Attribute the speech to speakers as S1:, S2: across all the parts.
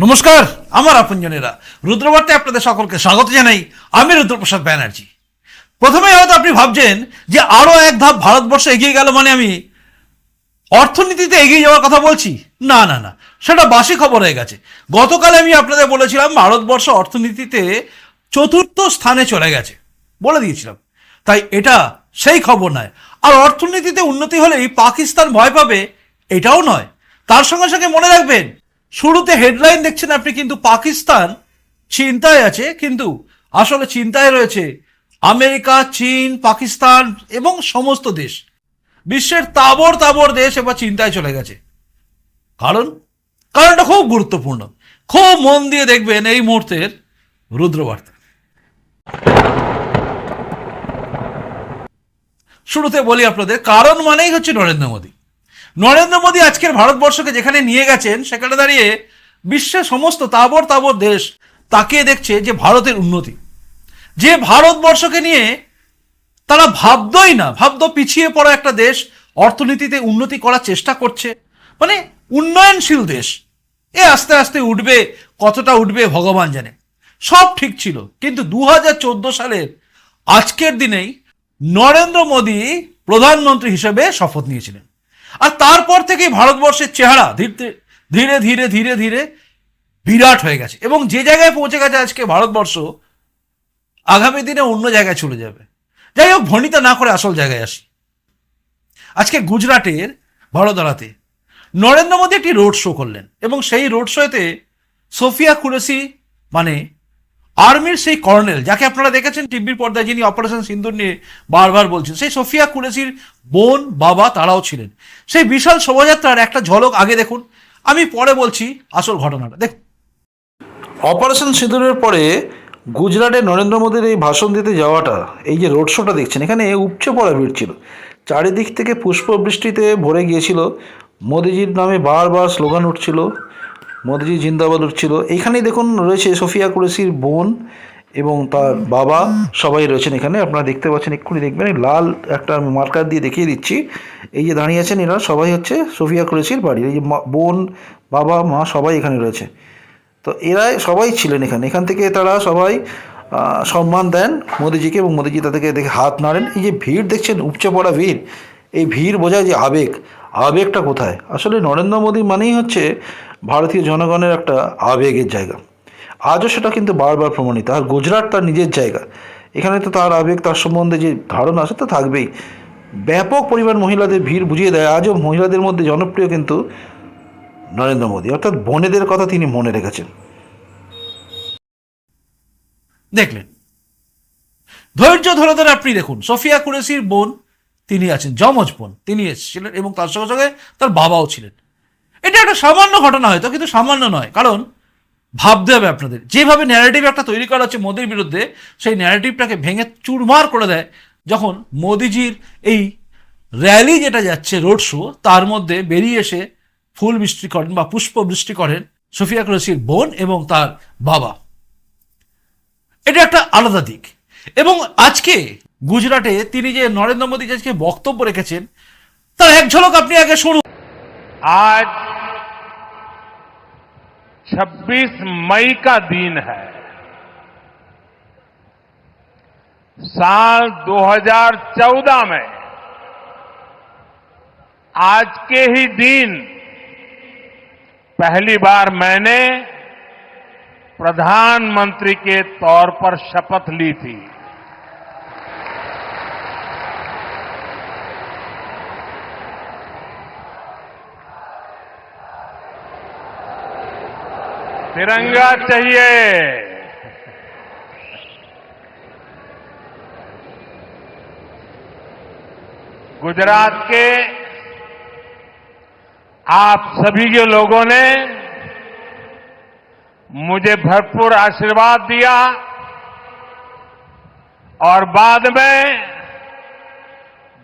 S1: নমস্কার, আমার আপনজনেরা। রুদ্রবার্তে আপনাদের সকলকে স্বাগত জানাই। আমি রুদ্রপ্রসাদ ব্যানার্জি। প্রথমে হয়তো আপনি ভাবছেন যে আরও এক ধাপ ভারতবর্ষ এগিয়ে গেল মানে আমি অর্থনীতিতে এগিয়ে যাওয়ার কথা বলছি? না না না। সেটা বাসি খবর হয়ে গেছে। গতকাল আমি আপনাদের বলেছিলাম ভারতবর্ষ অর্থনীতিতে চতুর্থ স্থানে চলে গেছে। বলে দিয়েছিলাম। তাই এটা সেই খবর নয়। আর অর্থনীতিতে উন্নতি হলেই পাকিস্তান ভয় পাবে, এটাও নয়। তার সঙ্গে সঙ্গে মনে রাখবেন শুরুতে হেডলাইন দেখছেন আপনি কিন্তু পাকিস্তান, চিন্তায় আছে, কিন্তু আসলে চিন্তায় রয়েছে আমেরিকা, চীন, পাকিস্তান এবং সমস্ত দেশ। বিশ্বের তাবর তাবর দেশ এবার চিন্তায় চলে গেছে। কারণ, কারণটা খুব গুরুত্বপূর্ণ। খুব মন দিয়ে দেখবেন এই মুহূর্তের রুদ্রবার্তা। শুরুতে বলি আপনাদের, কারণ মানেই হচ্ছে নরেন্দ্র মোদী। নরেন্দ্র মোদী আজকের ভারতবর্ষকে যেখানে নিয়ে গেছেন, সেখানে দাঁড়িয়ে বিশ্বের সমস্ত তাবর তাবর দেশ তাকিয়ে দেখছে যে ভারতের উন্নতি। যে ভারতবর্ষকে নিয়ে তারা ভাবতই না, ভাবতো পিছিয়ে পড়া একটা দেশ অর্থনীতিতে উন্নতি করার চেষ্টা করছে। মানে উন্নয়নশীল দেশ। এ আস্তে আস্তে উঠবে, কতটা উঠবে ভগবান জানে। সব ঠিক ছিল, কিন্তু দু হাজার চোদ্দ সালের আজকের দিনেই নরেন্দ্র মোদী প্রধানমন্ত্রী হিসেবে শপথ নিয়েছিলেন। আর তারপর থেকেই ভারতবর্ষের চেহারা ধীরে ধীরে ধীরে ধীরে ধীরে বিরাট হয়ে গেছে। এবং যে জায়গায় পৌঁছে গেছে আজকে ভারতবর্ষ, আগামী দিনে অন্য জায়গায় চলে যাবে। যাই হোক, ভনিতা না করে আসল জায়গায় আসি। আজকে গুজরাটের বড়োদরাতে নরেন্দ্র মোদী একটি রোড শো করলেন এবং সেই রোড শোতে সোফিয়া কুরেসি মানে আর্মির সেই কর্নেল, যাকে আপনারা দেখেছেন টিভির পর্দায়, যিনি অপারেশন সিন্দুর নিয়ে বারবার বলছেন, সেই সোফিয়া কুরেসির বোন, বাবা, তারাও ছিলেন। সেই বিশাল শোভাযাত্রার একটা ঝলক আগে দেখুন। আমি পরে বলছি আসল ঘটনাটা। দেখুন।
S2: অপারেশন সিঁদুরের পরে গুজরাটে নরেন্দ্র মোদীর এই ভাষণ দিতে যাওয়াটা, এই যে রোড শোটা দেখছেন, এখানে উপচে পড়া ভিড় ছিল। চারিদিক থেকে পুষ্পবৃষ্টিতে ভরে গিয়েছিল। মোদিজির নামে বারবার স্লোগান উঠছিল। মোদিজি জিন্দাবাদ উঠছিল এইখানেই দেখুন, রয়েছে সোফিয়া কুরেসির বোন এবং তার বাবা। সবাই রয়েছেন এখানে, আপনারা দেখতে পাচ্ছেন, এক্ষুনি দেখবেন লাল একটা আমি মার্কার দিয়ে দেখিয়ে দিচ্ছি। এই যে দাঁড়িয়ে আছেন এরা, সবাই হচ্ছে সোফিয়া কুরেসির বাড়ির, এই যে বোন, বাবা, মা সবাই এখানে রয়েছে। তো এরা সবাই ছিলেন এখানে, এখান থেকে তারা সবাই সম্মান দেন মোদিজিকে এবং মোদিজি তাদেরকে দেখে হাত নাড়েন। এই যে ভিড় দেখছেন, উপচে পড়া ভিড়, এই ভিড় বোঝায় যে আবেগ। আবেগটা কোথায়? আসলে নরেন্দ্র মোদী মানেই হচ্ছে ভারতীয় জনগণের একটা আবেগের জায়গা। আজও সেটা কিন্তু বারবার প্রমাণিত। আর গুজরাট তার নিজের জায়গা। এখানে তো তার আবেগ, তার সম্বন্ধে যে ধারণা আছে তো থাকবেই। ব্যাপক পরিমাণ মহিলাদের ভিড় বুঝিয়ে দেয়। আজও মহিলাদের মধ্যে জনপ্রিয় কিন্তু নরেন্দ্র মোদী। অর্থাৎ বোনেদের কথা তিনি মনে রেখেছেন।
S1: দেখলেন। ধৈর্য ধরে ধরে আপনি দেখুন। সোফিয়া কুরেসির বোন তিনি আছেন, যমজ বোন। তিনি এসেছিলেন এবং তার সঙ্গে সঙ্গে তার বাবাও ছিলেন। এটা একটা সামান্য ঘটনা হয়তো কিন্তু সামান্য নয়। কারণ ভাবতে হবে আপনাদের, যেভাবে ন্যারেটিভ একটা তৈরি করা হচ্ছে মোদির বিরুদ্ধে, সেই ন্যারেটিভটাকে ভেঙে চুরমার করে দেয় যখন মোদিজির এই র্যালি যেটা যাচ্ছে রোড শো তার মধ্যে বেরিয়ে এসে ফুল বৃষ্টি করেন বা পুষ্প বৃষ্টি করেন সোফিয়া কুরেসির বোন এবং তার বাবা। এটা একটা আলাদা দিক। এবং আজকে গুজরাটে তিনি যে নরেন্দ্র মোদী আজকে বক্তব্য রেখেছেন, তার এক ঝলক আপনি আগে শুনুন।
S3: आज 26 मई का दिन है। साल 2014 में आज के ही दिन पहली बार मैंने प्रधानमंत्री के तौर पर शपथ ली थी। तिरंगा चाहिए। गुजरात के आप सभी के लोगों ने मुझे भरपूर आशीर्वाद दिया और बाद में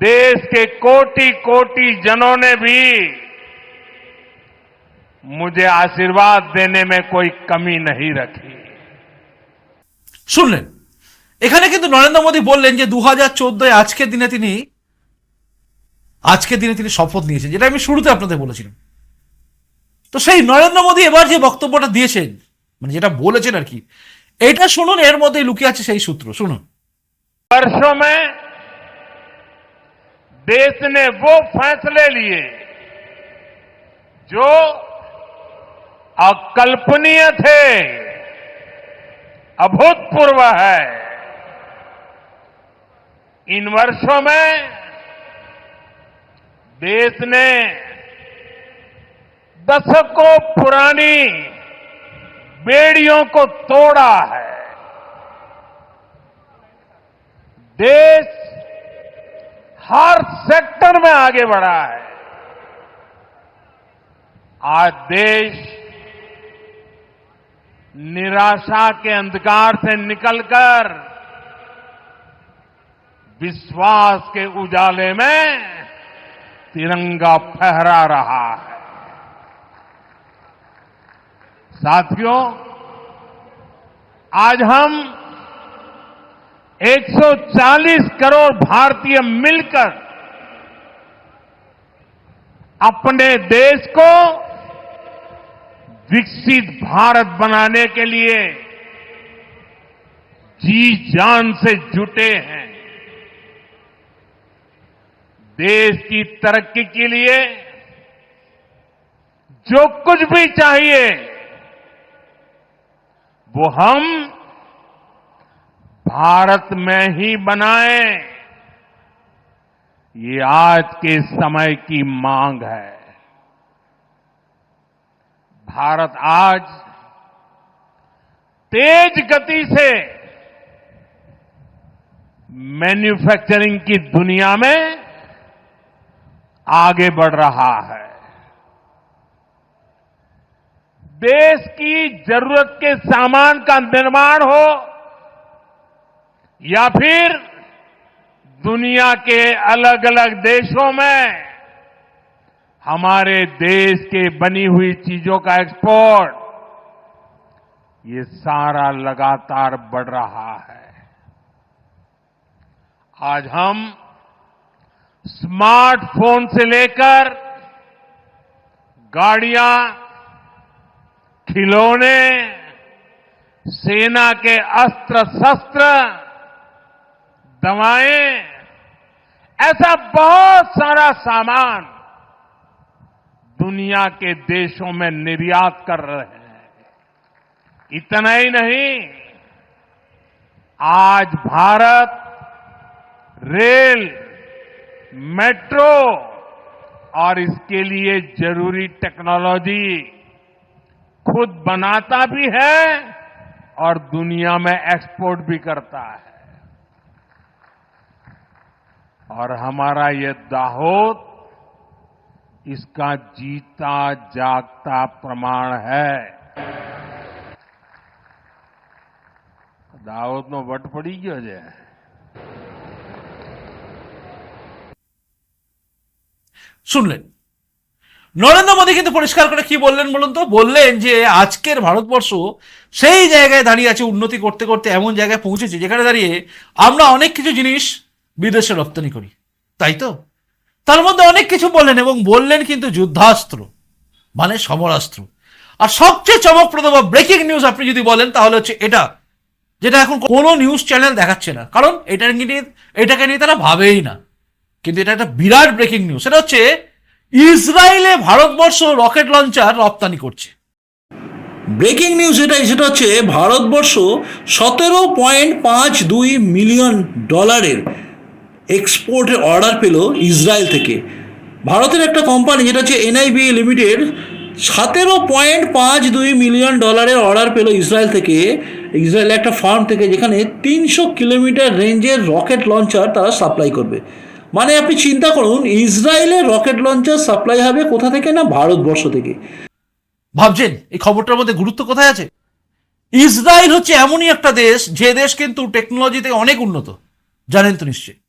S3: देश के कोटि कोटि जनों ने भी मुझे आशीर्वाद देने में कोई कमी नहीं रखी
S1: শুনলেন এখানে কিন্তু নরেন্দ্র মোদী বললেন যে দু হাজার চোদ্দোয় আজকের দিনে তিনি আজকের দিনে তিনি শপথ নিয়েছেন যেটা আমি শুরুতে আপনাদের বলেছিলাম তো সেই নরেন্দ্র মোদী এবার যে বক্তব্যটা দিয়েছেন মানে যেটা বলেছেন আর কি এটা শুনুন এর মধ্যে লুকিয়ে আছে সেই সূত্র শুনুন
S3: वर्षों में देश ने वो फैसले लिए जो अकल्पनीय थे। अभूतपूर्व है। इन वर्षों में देश ने दशकों पुरानी बेड़ियों को तोड़ा है। देश हर सेक्टर में आगे बढ़ा है। आज देश निराशा के अंधकार से निकलकर विश्वास के उजाले में तिरंगा फहरा रहा है। साथियों, आज हम 140 करोड़ भारतीय मिलकर अपने देश को विकसित भारत बनाने के लिए जी जान से जुटे हैं। देश की तरक्की के लिए जो कुछ भी चाहिए, वो हम भारत में ही बनाए। ये आज के समय की मांग है। भारत आज तेज गति से मैन्युफैक्चरिंग की दुनिया में आगे बढ़ रहा है। देश की ज़रूरत के सामान का निर्माण हो या फिर दुनिया के अलग अलग देशों में हमारे देश के बनी हुई चीज़ों का एक्सपोर्ट ये सारा लगातार बढ़ रहा है। आज हम स्मार्टफ़ोन से लेकर गाड़ियाँ, खिलौने, सेना के अस्त्र शस्त्र दवाएँ, ऐसा बहुत सारा सामान दुनिया के देशों में निर्यात कर रहे हैं। इतना ही नहीं, आज भारत रेल, मेट्रो और इसके लिए ज़रूरी टेक्नोलॉजी खुद बनाता भी है और दुनिया में एक्सपोर्ट भी करता है। और हमारा ये दाहोद इसका जीता जागता प्रमाण है દાહોદનો વટ પડી ગયો છે
S1: শুনলেন নরেন্দ্র মোদী কিন্তু পরিষ্কার করে কি বললেন বলুন তো বললেন যে আজকের ভারতবর্ষ সেই জায়গায় দাঁড়িয়ে আছে উন্নতি করতে করতে এমন জায়গায় পৌঁছেছে যেখানে দাঁড়িয়ে আমরা অনেক কিছু জিনিস বিদেশে রপ্তানি করি তাই তো তার মধ্যে অনেক কিছু বললেন এবং বললেন কিন্তু যুদ্ধাস্ত্র মানে সমরাস্ত্র। আর সবচেয়ে চমকপ্রদ বা ব্রেকিং নিউজ আপনি যদি বলেন, তাহলে হচ্ছে এটা, যেটা এখন কোনো নিউজ চ্যানেল দেখাচ্ছে না। কারণ এটা নিয়ে, এটাকে নিয়ে তারা ভাবেই না। কিন্তু এটা একটা বিরাট ব্রেকিং নিউজ সেটা হচ্ছে, ইসরায়েলে ভারতবর্ষ রকেট লঞ্চার রপ্তানি করছে।
S2: ব্রেকিং নিউজ এটাই, সেটা হচ্ছে ভারতবর্ষ সতেরো পয়েন্ট পাঁচ দুই মিলিয়ন ডলারের এক্সপোর্টের অর্ডার পেল ইসরায়েল থেকে। ভারতের একটা কোম্পানি যেটা হচ্ছে এনআইবি লিমিটেড সতেরো পয়েন্ট পাঁচ দুই মিলিয়ন ডলারের অর্ডার পেল ইসরায়েল থেকে। ইসরায়েলের একটা ফার্ম থেকে যেখানে তিনশো কিলোমিটার রেঞ্জের রকেট লঞ্চার তারা সাপ্লাই করবে। মানে আপনি চিন্তা করুন, ইসরায়েলের রকেট লঞ্চার সাপ্লাই হবে কোথা থেকে না ভারতবর্ষ থেকে?
S1: ভাবছেন, এই খবরটার মধ্যে গুরুত্ব কোথায় আছে? ইসরায়েল হচ্ছে এমনই একটা দেশ, যে দেশ কিন্তু টেকনোলজিতে অনেক উন্নত। জানেন তো নিশ্চয়ই।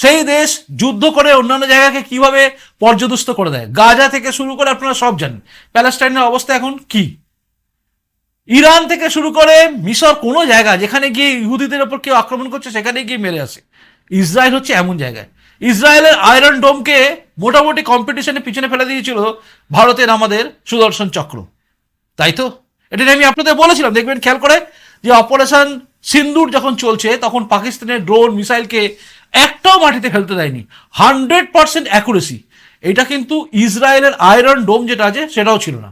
S1: সেই দেশ যুদ্ধ করে অন্যান্য জায়গাকে কীভাবে পর্যদস্ত করে দেয়? গাজা থেকে শুরু করে আপনারা সব জানেন। প্যালেস্টাইনের অবস্থা এখন কি? ইরান থেকে শুরু করে মিশর কোনো জায়গা যেখানে গিয়ে ইহুদিদের ওপর কেউ আক্রমণ করছে, সেখানে গিয়ে মেরে আসে। ইসরায়েল হচ্ছে এমন জায়গায়। ইসরায়েলের আয়রন ডোমকে মোটামুটি কম্পিটিশনে পিছনে ফেলে দিয়েছিল ভারতের আমাদের সুদর্শন চক্র। তাই তো? এটা নিয়ে আমি আপনাদের বলেছিলাম, দেখবেন খেয়াল করে যে অপারেশন সিন্দুর যখন চলছে, তখন পাকিস্তানের ড্রোন, মিসাইলকে একটাও মাটিতে ফেলতে দেয়নি। হান্ড্রেড পার্সেন্ট অ্যাকুরেসি এটা কিন্তু ইসরায়েলের আয়রন ডোম যেটা আছে, সেটাও ছিল না।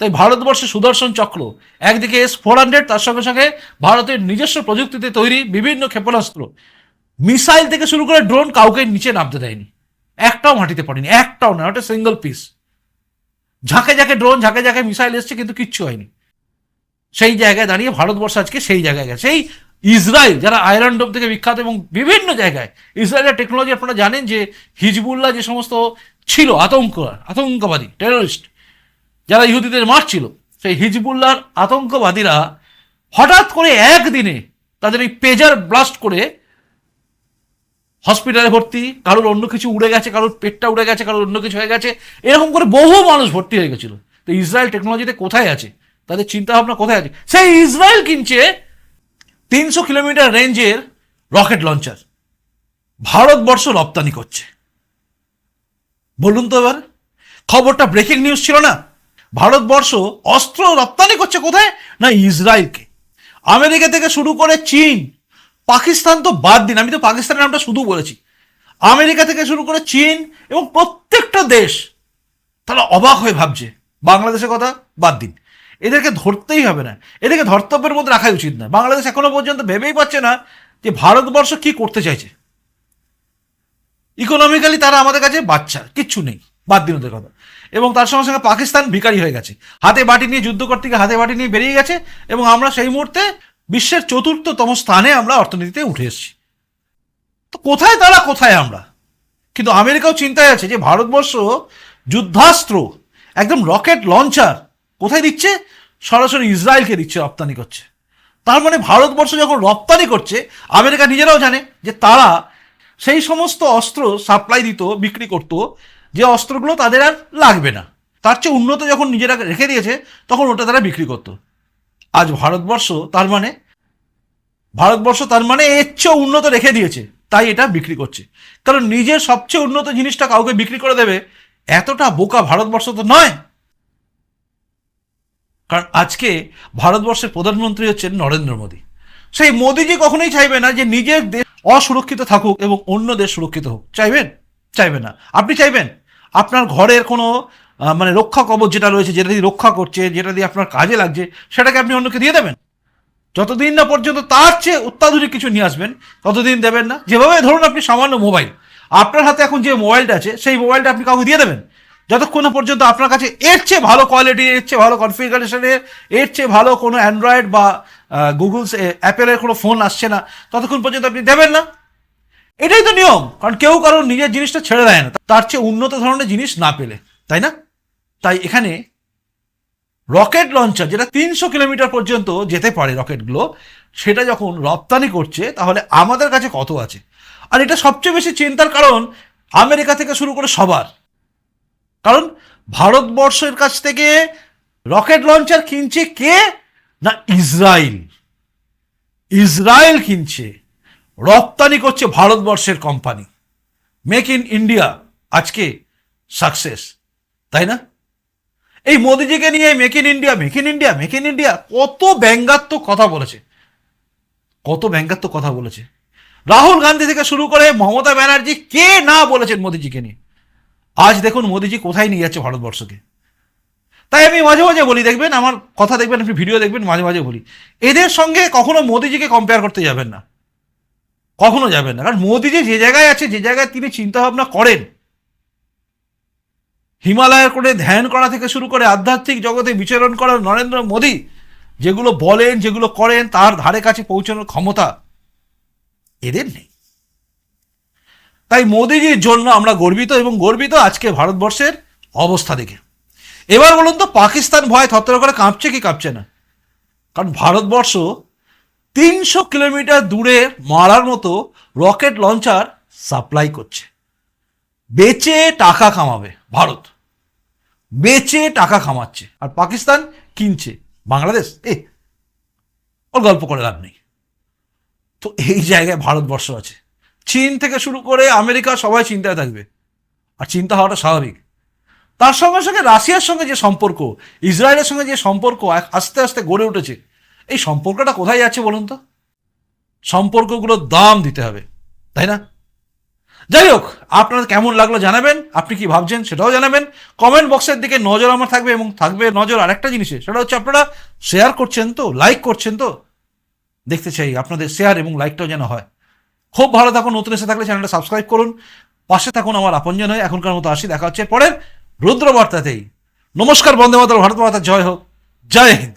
S1: তাই ভারতবর্ষে সুদর্শন চক্র, একদিকে এস ফোর হান্ড্রেড তার সঙ্গে সঙ্গে ভারতের নিজস্ব প্রযুক্তিতে তৈরি বিভিন্ন ক্ষেপণাস্ত্র। মিসাইল থেকে শুরু করে ড্রোন কাউকে নিচে নামতে দেয়নি। একটাও মাটিতে পড়েনি, একটাও না ওটা সিঙ্গেল পিস ঝাঁকে ঝাঁকে ড্রোন, ঝাঁকে ঝাঁকে মিসাইল এসছে, কিন্তু কিচ্ছু হয়নি। সেই জায়গায় দাঁড়িয়ে ভারতবর্ষ আজকে সেই জায়গায় গেছে। সেই ইসরায়েল, যারা আয়রন ডোম থেকে বিখ্যাত এবং বিভিন্ন জায়গায়, ইসরায়েলের টেকনোলজি আপনারা জানেন যে হিজবুল্লাহ যে সমস্ত ছিল আতঙ্ক আতঙ্কবাদী টেররিস্ট যারা ইহুদিদের মারছিল, সেই হিজবুল্লাহর আতঙ্কবাদীরা হঠাৎ করে একদিনে তাদের এই পেজার ব্লাস্ট করে হসপিটালে ভর্তি, কারোর অন্য কিছু উড়ে গেছে, কারোর পেটটা উড়ে গেছে, কারোর অন্য কিছু হয়ে গেছে, এরকম করে বহু মানুষ ভর্তি হয়ে গেছিল। তো ইসরায়েল টেকনোলজিতে কোথায় আছে? তাদের চিন্তা ভাবনা কোথায় আছে? সেই ইসরায়েল কিনছে তিনশো কিলোমিটার রেঞ্জের রকেট লঞ্চার। ভারতবর্ষ রপ্তানি করছে। বলুন তো এবার, খবরটা ব্রেকিং নিউজ ছিল না? ভারতবর্ষ অস্ত্র রপ্তানি করছে কোথায়? না ইসরায়েলকে। আমেরিকা থেকে শুরু করে চীন। পাকিস্তান তো বাদ দিন, আমি তো পাকিস্তানের নামটা শুধু বলেছি। আমেরিকা থেকে শুরু করে চীন এবং প্রত্যেকটা দেশ তারা অবাক হয়ে ভাবছে। বাংলাদেশের কথা বাদ দিন। এদেরকে ধরতেই হবে না। এদেরকে ধর্তব্যের মধ্যে রাখাই উচিত না বাংলাদেশ এখনও পর্যন্ত ভেবেই পাচ্ছে না যে ভারতবর্ষ কি করতে চাইছে। ইকোনমিক্যালি তারা আমাদের কাছে বাচ্চা, কিচ্ছু নেই। বাদ দিন ওদের কথা। এবং তার সঙ্গে সঙ্গে পাকিস্তান ভিকারি হয়ে গেছে। হাতে বাটি নিয়ে যুদ্ধ করতে গিয়ে হাতে বাটি নিয়ে বেরিয়ে গেছে এবং আমরা সেই মুহূর্তে বিশ্বের চতুর্থতম স্থানে আমরা অর্থনীতিতে উঠে এসেছি। তো কোথায় তারা, কোথায় আমরা? কিন্তু আমেরিকাও চিন্তায় আছে যে ভারতবর্ষ যুদ্ধাস্ত্র, একদম রকেট লঞ্চার কোথায় দিচ্ছে? সরাসরি ইসরায়েলকে দিচ্ছে, রপ্তানি করছে। তার মানে ভারতবর্ষ যখন রপ্তানি করছে, আমেরিকা নিজেরাও জানে যে তারা সেই সমস্ত অস্ত্র সাপ্লাই দিত, বিক্রি করত, যে অস্ত্রগুলো তাদের আর লাগবে না। তার চেয়ে উন্নত যখন নিজেরা রেখে দিয়েছে, তখন ওটা তারা বিক্রি করত। আজ ভারতবর্ষ তার মানে ভারতবর্ষ তার মানে এর চেয়ে উন্নত রেখে দিয়েছে, তাই এটা বিক্রি করছে। কারণ নিজের সবচেয়ে উন্নত জিনিসটা কাউকে বিক্রি করে দেবে, এতটা বোকা ভারতবর্ষ তো নয়। কারণ আজকে ভারতবর্ষের প্রধানমন্ত্রী হচ্ছেন নরেন্দ্র মোদী। সেই মোদীজি কখনোই চাইবে না যে নিজের দেশ অসুরক্ষিত থাকুক এবং অন্য দেশ সুরক্ষিত হোক। চাইবেন? চাইবে না। আপনি চাইবেন? আপনার ঘরের কোনো মানে রক্ষা কবচ যেটা রয়েছে, যেটা দিয়ে রক্ষা করছে, যেটা দিয়ে আপনার কাজে লাগছে, সেটাকে আপনি অন্যকে দিয়ে দেবেন? যতদিন না পর্যন্ত তার চেয়ে অত্যাধুনিক কিছু নিয়ে আসবেন, ততদিন দেবেন না। যেভাবে ধরুন আপনি সামান্য মোবাইল, আপনার হাতে এখন যে মোবাইলটা আছে, সেই মোবাইলটা আপনি কাউকে দিয়ে দেবেন? যতক্ষণ পর্যন্ত আপনার কাছে এর চেয়ে ভালো কোয়ালিটি এর চেয়ে ভালো কনফিগারেশনের এর চেয়ে ভালো কোনো অ্যান্ড্রয়েড বা গুগল অ্যাপেলের কোনো ফোন আসছে না, ততক্ষণ পর্যন্ত আপনি দেবেন না। এটাই তো নিয়ম, কারণ কেউ কারোর নিজের জিনিসটা ছেড়ে দেয় না, তার চেয়ে উন্নত ধরনের জিনিস না পেলে, তাই না? তাই এখানে রকেট লঞ্চার যেটা তিনশো কিলোমিটার পর্যন্ত যেতে পারে রকেটগুলো সেটা যখন রপ্তানি করছে, তাহলে আমাদের কাছে কত আছে? আর এটা সবচেয়ে বেশি চিন্তার কারণ আমেরিকা থেকে শুরু করে সবার। কারণ ভারতবর্ষের কাছ থেকে রকেট লঞ্চার কিনছে কে? না, ইসরায়েল। ইসরায়েল কিনছে। রপ্তানি করছে ভারতবর্ষের কোম্পানি মেক ইন ইন্ডিয়া আজকে সাকসেস তাই না? এই মোদিজিকে নিয়ে make in India make in India make in India কত ব্যঙ্গাত্মক কথা বলেছে। কত ব্যঙ্গাত্মক কথা বলেছে। রাহুল গান্ধী থেকে শুরু করে মমতা ব্যানার্জি কে না বলেছেন মোদিজিকে নিয়ে? আজ দেখুন মোদিজি কোথায় নিয়ে যাচ্ছে ভারতবর্ষকে। তাই আমি মাঝে মাঝে বলি, দেখবেন আমার কথা দেখবেন, আপনি ভিডিও দেখবেন, মাঝে মাঝে বলি, এদের সঙ্গে কখনো মোদিজিকে কম্পেয়ার করতে যাবেন না। কখনো যাবেন না। কারণ মোদিজি যে জায়গায় আছে, যে জায়গায় তিনি চিন্তা ভাবনা করেন, হিমালয়ের করে ধ্যান করা থেকে শুরু করে আধ্যাত্মিক জগতে বিচরণ করার নরেন্দ্র মোদী, যেগুলো বলেন, যেগুলো করেন, তার ধারে কাছে পৌঁছানোর ক্ষমতা এদের নেই। তাই মোদিজির জন্য আমরা গর্বিত এবং গর্বিত আজকে ভারতবর্ষের অবস্থা দেখে। এবার বলুন তো, পাকিস্তান ভয় থরথর করে কাঁপছে কি কাঁপছে না? কারণ ভারতবর্ষ তিনশো কিলোমিটার দূরে মারার মতো রকেট লঞ্চার সাপ্লাই করছে। বেচে টাকা কামাবে ভারত। বেচে টাকা কামাচ্ছে। আর পাকিস্তান কিনছে। বাংলাদেশ? এ, ওর গল্প করে লাভ নেই। তো এই জায়গায় ভারতবর্ষ আছে। চীন থেকে শুরু করে আমেরিকা সবাই চিন্তায় থাকবে। আর চিন্তা হওয়াটা স্বাভাবিক। তার সঙ্গে সঙ্গে রাশিয়ার সঙ্গে যে সম্পর্ক, ইসরায়েলের সঙ্গে যে সম্পর্ক আস্তে আস্তে গড়ে উঠেছে, এই সম্পর্কটা কোথায় যাচ্ছে বলুন তো? সম্পর্কগুলোর দাম দিতে হবে, তাই না? যাই হোক আপনার কেমন লাগল জানাবেন, আপনি কি ভাবছেন সেটাও জানাবেন। কমেন্ট বক্সের দিকে নজর আমার থাকবে এবং থাকবে নজর আরেকটা জিনিসে, সেটা হচ্ছে আপনারা শেয়ার করছেন তো লাইক করছেন তো, দেখতে চাই আপনাদের শেয়ার এবং লাইকটাও যেন হয়। খুব ভালো থাকুন, নতুন এসে থাকলে চ্যানেলটা সাবস্ক্রাইব করুন। পাশে থাকুন আমার আপনজন হয়ে। এখনকার মতো আসি, দেখা হচ্ছে পরের রুদ্রবার্তাতেই। নমস্কার বন্দে মাতার ভারত মাতা, জয় হোক। জয় হিন্দ।